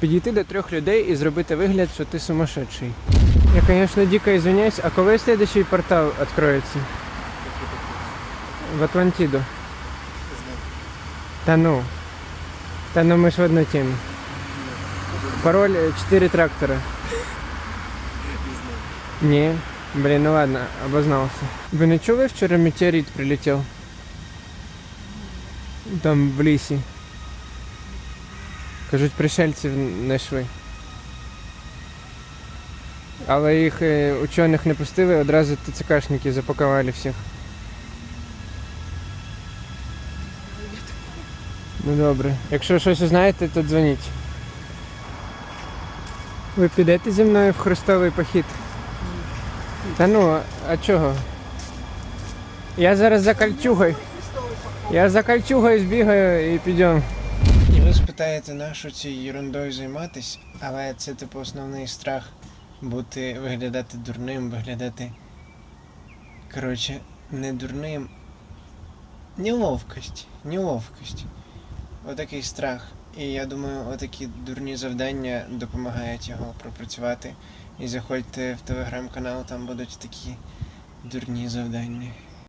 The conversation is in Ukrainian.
Підійти до трьох людей і зробити вигляд, що ти сумасшедший. Я, звісно, дико извиняюсь, а коли следующий портал відкриється? В Атлантиду. Та ну. Та ну ми ж в одній темі. Пароль 4 трактора. Ні. Блін, ну ладно, обознався. Ви не чули вчора метеорит прилетів? Там в лісі. Кажуть, пришельців знайшли. Але їх е, учених не пустили, одразу ТЦКшники запакували всіх. Ну добре. Якщо щось знаєте, то дзвоніть. Ви підете зі мною в хрестовий похід? Та ну, а чого? Я зараз за кольчугою. Я за кольчугою збігаю і підемо. Ви спитаєте, нащо цією ерундою займатися, але це типу основний страх бути, виглядати дурним, виглядати. Коротше, не дурним. Неловкость. Неловкость. Отакий страх. І я думаю, отакі дурні завдання допомагають його пропрацювати. І заходьте в телеграм-канал, там будуть такі дурні завдання.